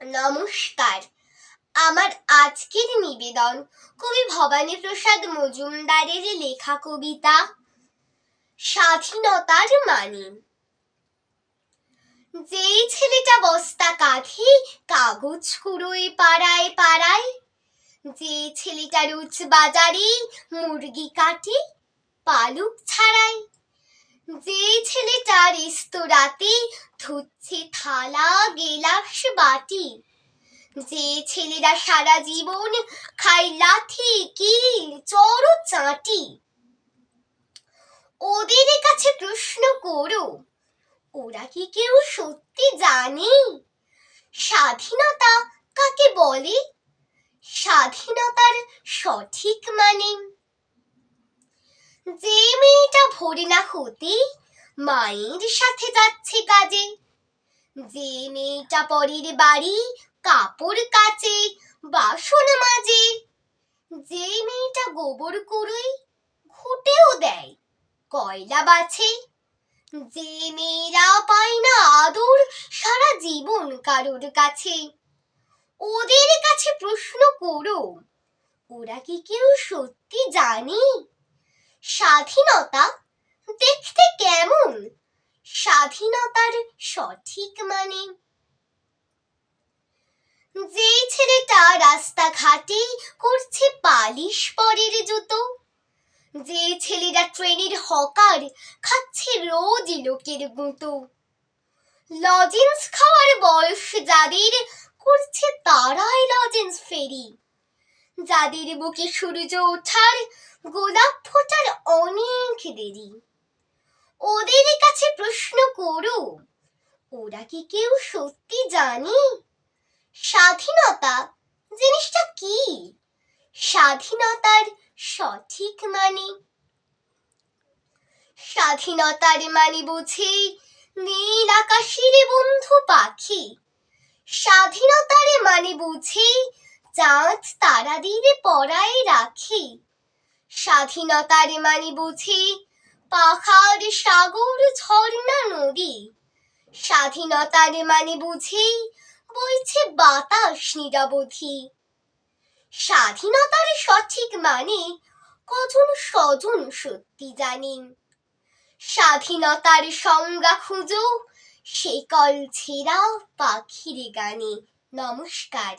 নমস্কার। আমার আজকের নিবেদন কবি ভবানী প্রসাদ মজুমদারের লেখা কবিতা স্বাধীনতার মানে। যেই ছেলেটা বস্তা কাঁধে কাগজ কুড়োয় পাড়ায় পাড়ায় যে ছেলেটা রোজ বাজারে মুরগি কাটে পালুক ছাড়ায়। যে ছেলেটা রেস্তোরাঁতে ধুচ্ছে থালা, গেলাস, বাটি। যে ছেলেরা সারা জীবন খায় লাথি কিল চড় চাটি। ওদের কাছে প্রশ্ন করো, ওরা কি কেউ সত্যি জানে? স্বাধীনতা কাকে বলে? স্বাধীনতার সঠিক মানে? যে না হতে মায়ের সাথে যাচ্ছে কাজে। যে মেয়েটা পরের বাড়ি, কাপড় কাচে, বাসন মাজে। যে মেয়েটা গোবর কুড়োয়, ঘুটেও দেয়, কয়লা বাছে। যে মেয়েরা পায় না আদর, সারা জীবন কারোর কাছে। ওদের কাছে প্রশ্ন করো, ওরা কি কেউ সত্যি জানে? স্বাধীনতা দেখতে কেমন? স্বাধীনতার সঠিক মানে? যে ছেলেটা রাস্তাঘাটে করছে পালিশ পরের জুতো যে ছেলেরা ট্রেনের হকার খাচ্ছে রোজ লোকের গুঁতো, লজেন্স খাওয়ার বয়স যাদের করছে তারাই লজেন্স ফেরি, যাদের বুকে সূর্য ওঠার গোলাপ ফোটার অনেক দেরি। করো। ওরা কি কেউ সত্যি জানে? স্বাধীনতা জিনিসটা কি? স্বাধীনতার সঠিক মানে? স্বাধীনতার মানে বুঝি নীল আকাশের বন্ধু পাখি। স্বাধীনতার মানে বুঝি চাঁদ তারাদের পড়ায় রাখি। স্বাধীনতার মানে বুঝি পাহাড় সাগর ঝর্ণা নদী। স্বাধীনতার মানে বুঝি বইছে বাতাস নিরবধি। স্বাধীনতার সঠিক মানে কজন স্বজন সত্যি জানেন স্বাধীনতার সংজ্ঞা খুঁজো সে কল ছেঁড়া পাখির গানে। নমস্কার।